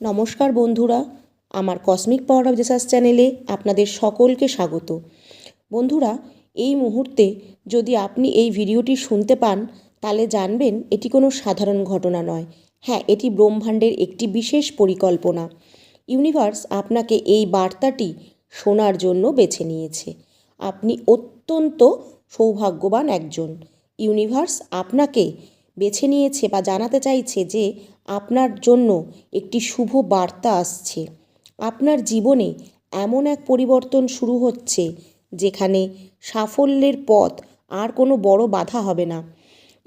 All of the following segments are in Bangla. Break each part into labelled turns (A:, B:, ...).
A: নমস্কার বন্ধুরা, আমার কসমিক পাওয়ার অফ জেসাস চ্যানেলে আপনাদের সকলকে স্বাগত। বন্ধুরা, এই মুহূর্তে যদি আপনি এই ভিডিওটি শুনতে পান, তাহলে জানবেন এটি কোনো সাধারণ ঘটনা নয়। হ্যাঁ এটি ব্রহ্মাণ্ডের একটি বিশেষ পরিকল্পনা। ইউনিভার্স আপনাকে এই বার্তাটি শোনার জন্য বেছে নিয়েছে। আপনি অত্যন্ত সৌভাগ্যবান একজন। ইউনিভার্স আপনাকে বেছে নিয়েছে বা জানাতে চাইছে যে আপনার জন্য একটি শুভ বার্তা আসছে। আপনার জীবনে এমন এক পরিবর্তন শুরু হচ্ছে যেখানে সাফল্যের পথ আর কোনো বড় বাধা হবে না।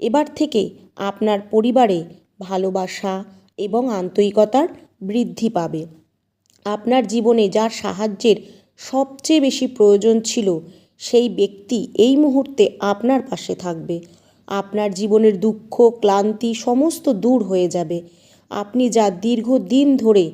A: এবার থেকে আপনার পরিবারে ভালোবাসা এবং আন্তরিকতার বৃদ্ধি পাবে। আপনার জীবনে যার সাহায্যের সবচেয়ে বেশি প্রয়োজন ছিল সেই ব্যক্তি এই মুহূর্তে আপনার পাশে থাকবে। আপনার জীবনের দুঃখ, ক্লান্তি সমস্ত দূর হয়ে যাবে। আপনি যা দীর্ঘদিন ধরে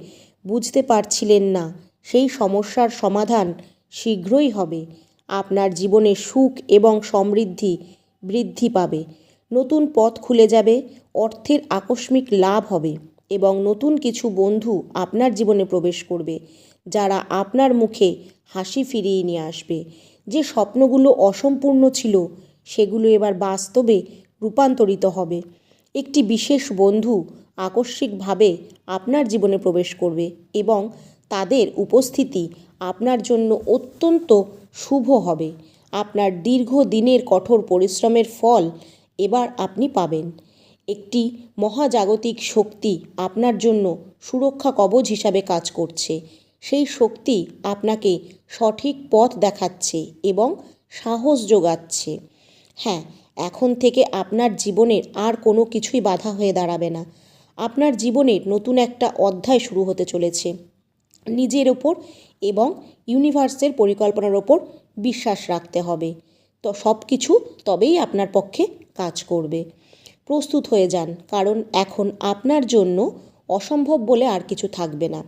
A: বুঝতে পারছিলেন না, সেই সমস্যার সমাধান শীঘ্রই হবে। আপনার জীবনে সুখ এবং সমৃদ্ধি বৃদ্ধি পাবে। নতুন পথ খুলে যাবে, অর্থের আকস্মিক লাভ হবে এবং নতুন কিছু বন্ধু আপনার জীবনে প্রবেশ করবে, যারা আপনার মুখে হাসি ফিরিয়ে নিয়ে আসবে। যে স্বপ্নগুলো অসম্পূর্ণ ছিল সেগুলো এবার বাস্তবে রূপান্তরিত হবে। একটি বিশেষ বন্ধু আকস্মিকভাবে আপনার জীবনে প্রবেশ করবে এবং তাদের উপস্থিতি আপনার জন্য অত্যন্ত শুভ হবে। আপনার দীর্ঘদিনের কঠোর পরিশ্রমের ফল এবার আপনি পাবেন। একটি মহাজাগতিক শক্তি আপনার জন্য সুরক্ষা কবচ হিসাবে কাজ করছে। সেই শক্তি আপনাকে সঠিক পথ দেখাচ্ছে এবং সাহস যোগাচ্ছে। হ্যাঁ এখন থেকে আপনার জীবনের আর কোনো কিছুই বাধা হয়ে দাঁড়াবে না। আপনার জীবনের নতুন একটা অধ্যায় শুরু হতে চলেছে। নিজের ওপর এবং ইউনিভার্সের পরিকল্পনার ওপর বিশ্বাস রাখতে হবে। তো সব কিছু তবেই আপনার পক্ষে কাজ করবে। প্রস্তুত হয়ে যান, কারণ এখন আপনার জন্য অসম্ভব বলে আর কিছু থাকবে না।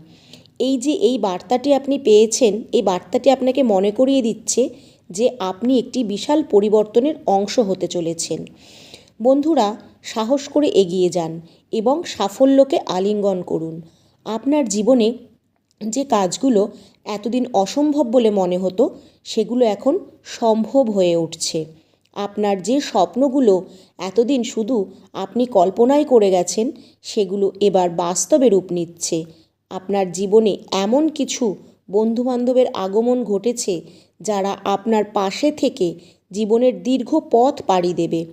A: এই যে এই বার্তাটি আপনি পেয়েছেন, এই বার্তাটি আপনাকে মনে করিয়ে দিচ্ছে যে আপনি একটি বিশাল পরিবর্তনের অংশ হতে চলেছেন। বন্ধুরা, সাহস করে এগিয়ে যান এবং সাফল্যকে আলিঙ্গন করুন। আপনার জীবনে যে কাজগুলো এতদিন অসম্ভব বলে মনে হতো, সেগুলো এখন সম্ভব হয়ে উঠছে। আপনার যে স্বপ্নগুলো এতদিন শুধু আপনি কল্পনাই করে গেছেন, সেগুলো এবার বাস্তবে রূপ নিচ্ছে। আপনার জীবনে এমন কিছু বন্ধুবান্ধবের আগমন ঘটেছে যারা আপনার পাশে থেকে জীবনের দীর্ঘ পথ পাড়ি দেবে।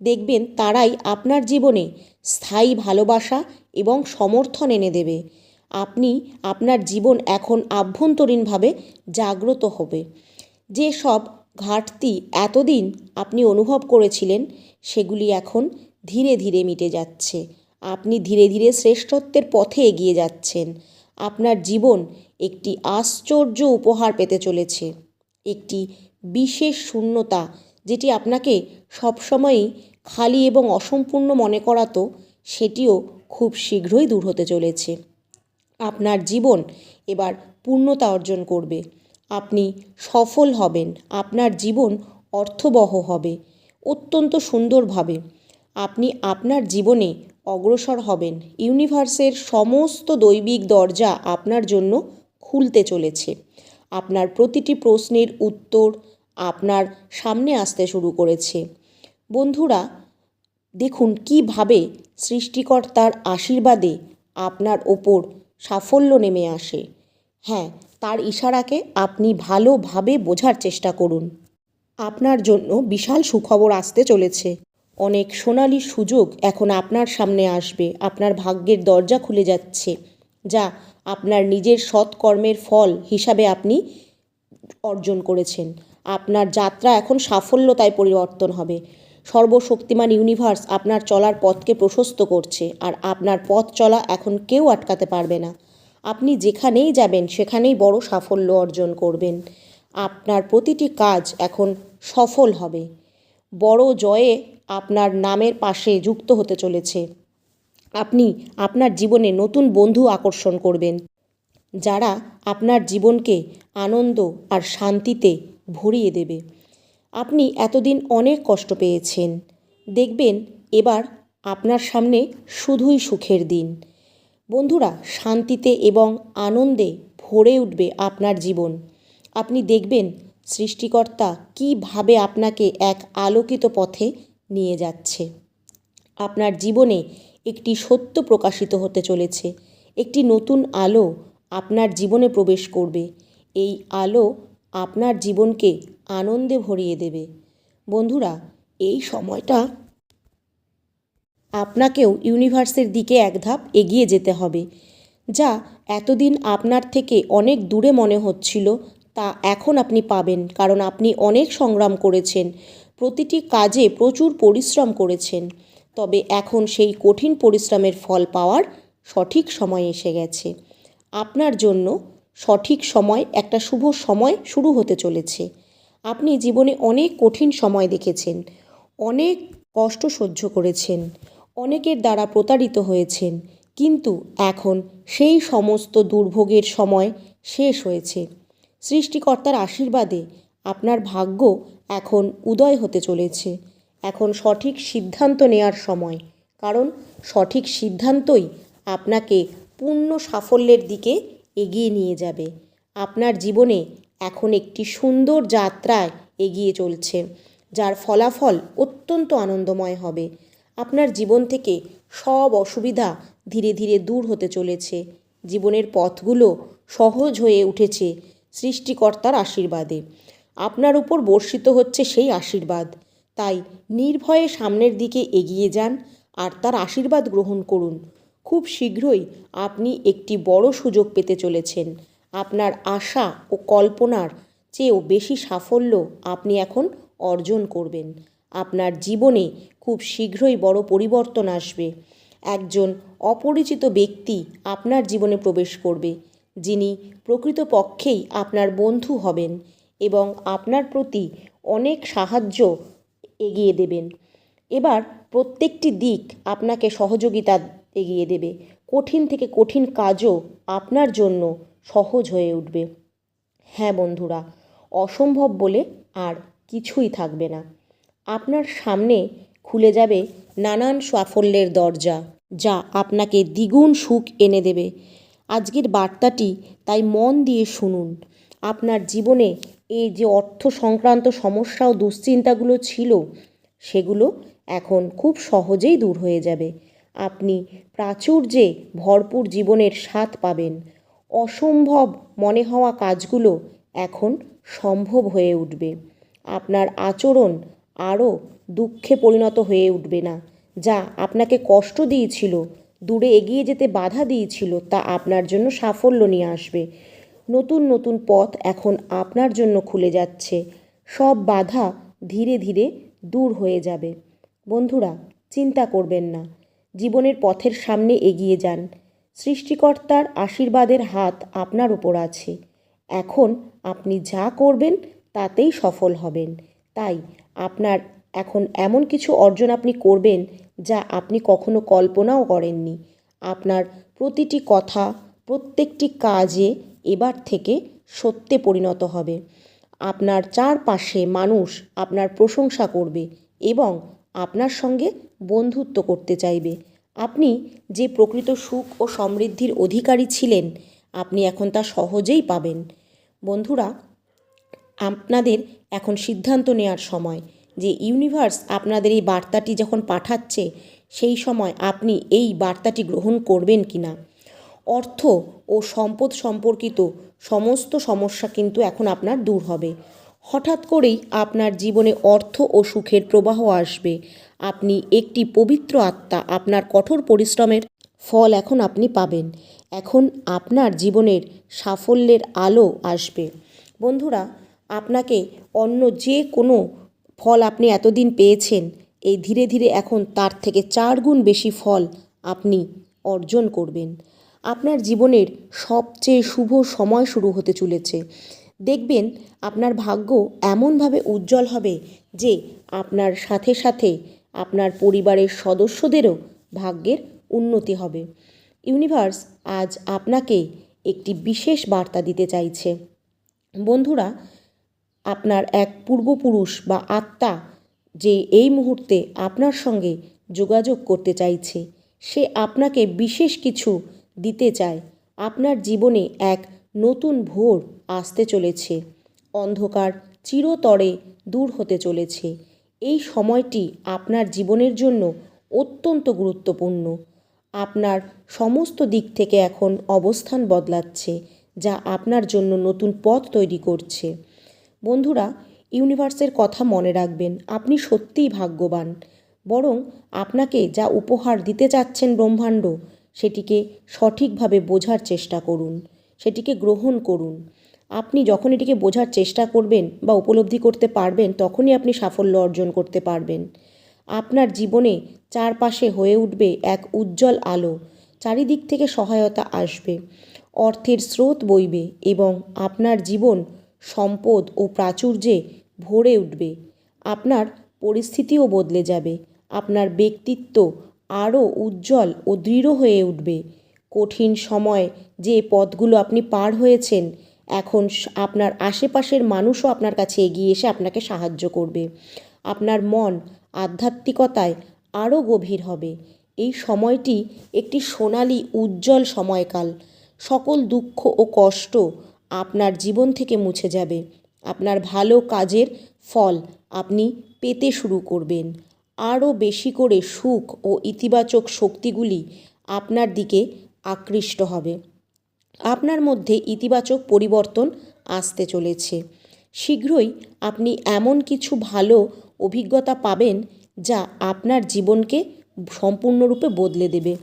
A: দেখবেন তারাই আপনার জীবনে স্থায়ী ভালোবাসা এবং সমর্থন এনে দেবে। আপনি আপনার জীবন এখন আভ্যন্তরীণভাবে জাগ্রত হবে। যে সব ঘাটতি এতদিন আপনি অনুভব করেছিলেন, সেগুলি এখন ধীরে ধীরে মিটে যাচ্ছে। আপনি ধীরে ধীরে শ্রেষ্ঠত্বের পথে এগিয়ে যাচ্ছেন। আপনার জীবন একটি আশ্চর্য উপহার পেতে চলেছে। একটি বিশেষ শূন্যতা যেটি আপনাকে সবসময়ই খালি এবং অসম্পূর্ণ মনে করাতো, সেটিও খুব শীঘ্রই দূর হতে চলেছে। আপনার জীবন এবার পূর্ণতা অর্জন করবে। আপনি সফল হবেন, আপনার জীবন অর্থবহ হবে, অত্যন্ত সুন্দরভাবে আপনি আপনার জীবনে অগ্রসর হবেন। ইউনিভার্সের সমস্ত দৈবিক দরজা আপনার জন্য খুলতে চলেছে। আপনার প্রতিটি প্রশ্নের উত্তর আপনার সামনে আসতে শুরু করেছে। বন্ধুরা, দেখুন কীভাবে সৃষ্টিকর্তার আশীর্বাদে আপনার ওপর সাফল্য নেমে আসে। হ্যাঁ তার ইশারাকে আপনি ভালোভাবে বোঝার চেষ্টা করুন। আপনার জন্য বিশাল সুখবর আসতে চলেছে। অনেক সোনালি সুযোগ এখন আপনার সামনে আসবে। আপনার ভাগ্যের দরজা খুলে যাচ্ছে। যা আপনার নিজের সৎকর্মের ফল হিসাবে আপনি অর্জন করেছেন। আপনার যাত্রা এখন সাফল্যতায় পরিবর্তন হবে। সর্বশক্তিমান ইউনিভার্স আপনার চলার পথকে প্রশস্ত করছে আর আপনার পথ চলা এখন কেউ আটকাতে পারবে না। আপনি যেখানেই যাবেন, সেখানেই বড় সাফল্য অর্জন করবেন। আপনার প্রতিটি কাজ এখন সফল হবে। বড় জয়ে আপনার নামের পাশে যুক্ত হতে চলেছে। আপনি আপনার জীবনে নতুন বন্ধু আকর্ষণ করবেন। যারা আপনার জীবনকে আনন্দ আর শান্তিতে ভরিয়ে দেবে। আপনি এতদিন অনেক কষ্ট পেয়েছেন। দেখবেন এবার আপনার সামনে শুধুই সুখের দিন। বন্ধুরা, শান্তিতে এবং আনন্দে ভরে উঠবে আপনার জীবন। আপনি দেখবেন সৃষ্টিকর্তা কীভাবে আপনাকে এক আলোকিত পথে নিয়ে যাচ্ছে। আপনার জীবনে একটি সত্য প্রকাশিত হতে চলেছে। একটি নতুন আলো আপনার জীবনে প্রবেশ করবে। এই আলো আপনার জীবনকে আনন্দে ভরিয়ে দেবে। বন্ধুরা, এই সময়টা আপনাকেও ইউনিভার্সের দিকে এক ধাপ এগিয়ে যেতে হবে, যা এতদিন আপনার থেকে অনেক দূরে মনে হচ্ছিল, তা এখন আপনি পাবেন, কারণ আপনি অনেক সংগ্রাম করেছেন, প্রতিটি কাজে প্রচুর পরিশ্রম করেছেন। তবে এখন সেই কঠিন পরিশ্রমের ফল পাওয়ার সঠিক সময় এসে গেছে। আপনার জন্য সঠিক সময় একটা শুভ সময় শুরু হতে চলেছে। আপনি জীবনে অনেক কঠিন সময় দেখেছেন, অনেক কষ্ট সহ্য করেছেন, অনেকের দ্বারা প্রতারিত হয়েছেন, কিন্তু এখন সেই সমস্ত দুর্ভোগের সময় শেষ হয়েছে। সৃষ্টিকর্তার আশীর্বাদে আপনার ভাগ্য এখন উদয় হতে চলেছে। এখন সঠিক সিদ্ধান্ত নেওয়ার সময়। কারণ সঠিক সিদ্ধান্তই আপনাকে পূর্ণ সাফল্যের দিকে এগিয়ে নিয়ে যাবে। আপনার জীবনে এখন একটি সুন্দর যাত্রায় এগিয়ে চলছে, যার ফলাফল অত্যন্ত আনন্দময় হবে। আপনার জীবন থেকে সব অসুবিধা ধীরে ধীরে দূর হতে চলেছে। জীবনের পথগুলো সহজ হয়ে উঠেছে সৃষ্টিকর্তার আশীর্বাদে। আপনার উপর বর্ষিত হচ্ছে সেই আশীর্বাদ। তাই নির্ভয়ে সামনের দিকে এগিয়ে যান আর তার আশীর্বাদ গ্রহণ করুন। খুব শীঘ্রই আপনি একটি বড় সুযোগ পেতে চলেছেন। আপনার আশা ও কল্পনার চেয়েও বেশি সাফল্য আপনি এখন অর্জন করবেন। আপনার জীবনে খুব শীঘ্রই বড় পরিবর্তন আসবে। একজন অপরিচিত ব্যক্তি আপনার জীবনে প্রবেশ করবে, যিনি প্রকৃতপক্ষেই আপনার বন্ধু হবেন এবং আপনার প্রতি অনেক সাহায্য এগিয়ে দেবেন। এবার প্রত্যেকটি দিক আপনাকে সহযোগিতা এগিয়ে দেবে। কঠিন থেকে কঠিন কাজও আপনার জন্য সহজ হয়ে উঠবে। হ্যাঁ বন্ধুরা, অসম্ভব বলে আর কিছুই থাকবে না। আপনার সামনে খুলে যাবে নানান সাফল্যের দরজা যা আপনাকে দ্বিগুণ সুখ এনে দেবে। আজকের বার্তাটি তাই মন দিয়ে শুনুন। আপনার জীবনে এই যে অর্থ সংক্রান্ত সমস্যা ও দুশ্চিন্তাগুলো ছিল, সেগুলো এখন খুব সহজেই দূর হয়ে যাবে। আপনি প্রাচুর্যে ভরপুর জীবনের স্বাদ পাবেন। অসম্ভব মনে হওয়া কাজগুলো এখন সম্ভব হয়ে উঠবে। আপনার আচরণ আরও দুঃখে পরিণত হয়ে উঠবে না। যা আপনাকে কষ্ট দিয়েছিল, দূরে এগিয়ে যেতে বাধা দিয়েছিল, তা আপনার জন্য সাফল্য নিয়ে আসবে। নতুন নতুন পথ এখন আপনার জন্য খুলে যাচ্ছে। সব বাধা ধীরে ধীরে দূর হয়ে যাবে। বন্ধুরা, চিন্তা করবেন না। জীবনের পথের সামনে এগিয়ে যান। সৃষ্টিকর্তার আশীর্বাদের হাত আপনার উপর আছে। এখন আপনি যা করবেন তাতেই সফল হবেন। তাই আপনার এখন এমন কিছু অর্জন আপনি করবেন যা আপনি কখনো কল্পনাও করেননি। আপনার প্রতিটি কথা প্রত্যেকটি কাজে এবার থেকে সত্যে পরিণত হবে। আপনার চারপাশে মানুষ আপনার প্রশংসা করবে এবং আপনার সঙ্গে বন্ধুত্ব করতে চাইবে। আপনি যে প্রকৃত সুখ ও সমৃদ্ধির অধিকারী ছিলেন, আপনি এখন তা সহজেই পাবেন। বন্ধুরা, আপনাদের এখন সিদ্ধান্ত নেওয়ার সময়। যে ইউনিভার্স আপনাদের এই বার্তাটি যখন পাঠাচ্ছে, সেই সময় আপনি এই বার্তাটি গ্রহণ করবেন কি না অর্থ ও সম্পদ সম্পর্কিত সমস্ত সমস্যা কিন্তু এখন আপনার দূর হবে। হঠাৎ করেই আপনার জীবনে অর্থ ও সুখের প্রবাহ আসবে। আপনি একটি পবিত্র আত্মা, আপনার কঠোর পরিশ্রমের ফল এখন আপনি পাবেন। এখন আপনার জীবনের সাফল্যের আলো আসবে। বন্ধুরা, আপনাকে অন্য যে কোনো ফল আপনি এতদিন পেয়েছেন, এই ধীরে ধীরে এখন তার থেকে চার গুণ বেশি ফল আপনি অর্জন করবেন। আপনার জীবনের সবচেয়ে শুভ সময় শুরু হতে চলেছে। দেখবেন আপনার ভাগ্য এমনভাবে উজ্জ্বল হবে যে আপনার সাথে সাথে আপনার পরিবারের সদস্যদেরও ভাগ্যের উন্নতি হবে। ইউনিভার্স আজ আপনাকে একটি বিশেষ বার্তা দিতে চাইছে। বন্ধুরা, আপনার এক পূর্বপুরুষ বা আত্মা যে এই মুহূর্তে আপনার সঙ্গে যোগাযোগ করতে চাইছে, সে আপনাকে বিশেষ কিছু দিতে চায়। আপনার জীবনে এক নতুন ভোর আসতে চলেছে। অন্ধকার চিরতরে দূর হতে চলেছে। এই সময়টি আপনার জীবনের জন্য অত্যন্ত গুরুত্বপূর্ণ। আপনার সমস্ত দিক থেকে এখন অবস্থান বদলাচ্ছে, যা আপনার জন্য নতুন পথ তৈরি করছে। বন্ধুরা, ইউনিভার্সের কথা মনে রাখবেন, আপনি সত্যিই ভাগ্যবান। বরং আপনাকে যা উপহার দিতে চাচ্ছেন ব্রহ্মাণ্ড সেটিকে সঠিকভাবে বোঝার চেষ্টা করুন, সেটিকে গ্রহণ করুন। আপনি যখন এটিকে বোঝার চেষ্টা করবেন বা উপলব্ধি করতে পারবেন, তখনই আপনি সাফল্য অর্জন করতে পারবেন। আপনার জীবনে চারপাশে হয়ে উঠবে এক উজ্জ্বল আলো, চারিদিক থেকে সহায়তা আসবে, অর্থের স্রোত বইবে এবং আপনার জীবন সম্পদ ও প্রাচুর্যে ভরে উঠবে। আপনার পরিস্থিতিও বদলে যাবে, আপনার ব্যক্তিত্ব আরও উজ্জ্বল ও দৃঢ় হয়ে উঠবে। কঠিন সময় যে পথগুলো আপনি পার হয়েছেন, এখন আপনার আশেপাশের মানুষও আপনার কাছে এগিয়ে এসে আপনাকে সাহায্য করবে। আপনার মন আধ্যাত্মিকতায় আরও গভীর হবে। এই সময়টি একটি সোনালি, উজ্জ্বল সময়কাল। সকল দুঃখ ও কষ্ট আপনার জীবন থেকে মুছে যাবে। আপনার ভালো কাজের ফল আপনি পেতে শুরু করবেন। আরও বেশি করে সুখ ও ইতিবাচক শক্তিগুলি আপনার দিকে আকৃষ্ট হবে। আপনার মধ্যে ইতিবাচক পরিবর্তন আসতে চলেছে। শীঘ্রই আপনি এমন কিছু ভালো অভিজ্ঞতা পাবেন যা আপনার জীবনকে সম্পূর্ণরূপে বদলে দেবে।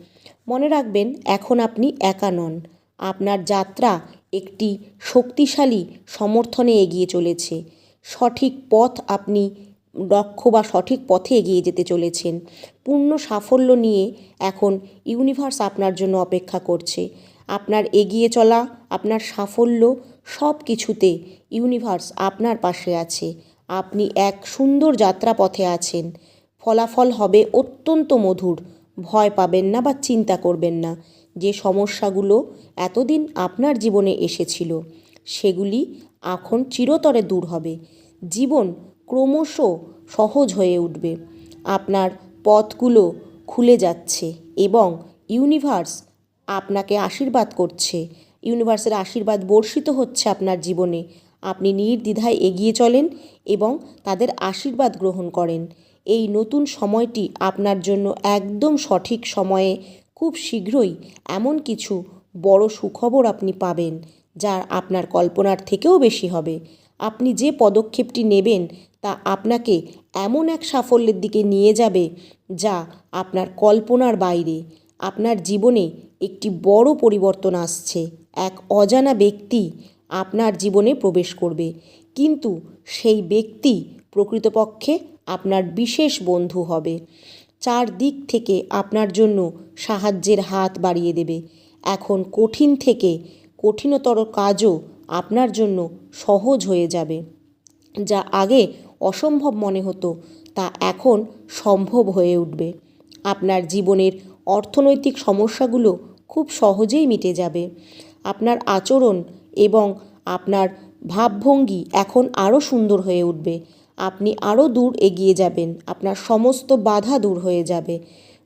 A: মনে রাখবেন, এখন আপনি একা নন। আপনার যাত্রা একটি শক্তিশালী সমর্থনে এগিয়ে চলেছে। সঠিক পথ আপনি লক্ষ্য বা সঠিক পথে এগিয়ে যেতে চলেছেন। পূর্ণ সাফল্য নিয়ে এখন ইউনিভার্স আপনার জন্য অপেক্ষা করছে। আপনার এগিয়ে চলা, আপনার সাফল্য সব কিছুতে ইউনিভার্স আপনার পাশে আছে। আপনি এক সুন্দর যাত্রাপথে আছেন। ফলাফল হবে অত্যন্ত মধুর। ভয় পাবেন না বা চিন্তা করবেন না। যে সমস্যাগুলো এতদিন আপনার জীবনে এসেছিল, সেগুলি এখন চিরতরে দূর হবে। জীবন ক্রমশ সহজ হয়ে উঠবে। আপনার পথগুলো খুলে যাচ্ছে এবং ইউনিভার্স আপনাকে আশীর্বাদ করছে। ইউনিভার্সের আশীর্বাদ বর্ষিত হচ্ছে আপনার জীবনে। আপনি নির্দ্বিধায় এগিয়ে চলেন এবং তাদের আশীর্বাদ গ্রহণ করেন। এই নতুন সময়টি আপনার জন্য একদম সঠিক সময়ে খুব শীঘ্রই এমন কিছু বড় সুখবর আপনি পাবেন, যা আপনার কল্পনার থেকেও বেশি হবে। আপনি যে পদক্ষেপটি নেবেন তা আপনাকে এমন এক সাফল্যের দিকে নিয়ে যাবে যা আপনার কল্পনার বাইরে, আপনার জীবনে একটি বড় পরিবর্তন আসছে। এক অজানা ব্যক্তি আপনার জীবনে প্রবেশ করবে, কিন্তু সেই ব্যক্তি প্রকৃতপক্ষে আপনার বিশেষ বন্ধু হবে। চারদিক থেকে আপনার জন্য সাহায্যের হাত বাড়িয়ে দেবে। এখন কঠিন থেকে কঠিনতর কাজও আপনার জন্য সহজ হয়ে যাবে। যা আগে অসম্ভব মনে হতো, তা এখন সম্ভব হয়ে উঠবে। আপনার জীবনের অর্থনৈতিক সমস্যাগুলো খুব সহজেই মিটে যাবে। আপনার আচরণ এবং আপনার ভাবভঙ্গি এখন আরও সুন্দর হয়ে উঠবে। আপনি আরও দূর এগিয়ে যাবেন, আপনার সমস্ত বাধা দূর হয়ে যাবে।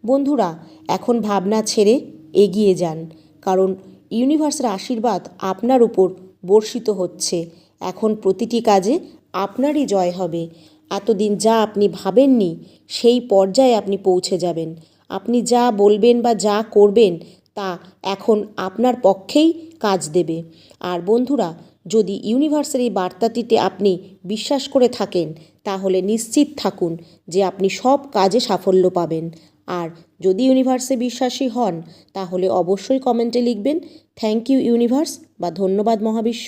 A: বন্ধুরা, এখন ভাবনা ছেড়ে এগিয়ে যান, কারণ ইউনিভার্সের আশীর্বাদ আপনার উপর বর্ষিত হচ্ছে। এখন প্রতিটি কাজে আপনারই জয় হবে। এতদিন যা আপনি ভাবেননি, সেই পর্যায়ে আপনি পৌঁছে যাবেন। আপনি যা বলবেন বা যা করবেন, তা এখন আপনার পক্ষেই কাজ দেবে। আর বন্ধুরা, যদি ইউনিভার্সের এই বার্তাটিতে আপনি বিশ্বাস করে থাকেন, তাহলে নিশ্চিত থাকুন যে আপনি সব কাজে সাফল্য পাবেন। আর যদি ইউনিভার্সে বিশ্বাসী হন, তাহলে অবশ্যই কমেন্টে লিখবেন থ্যাংক ইউ ইউনিভার্স বা ধন্যবাদ মহাবিশ্ব।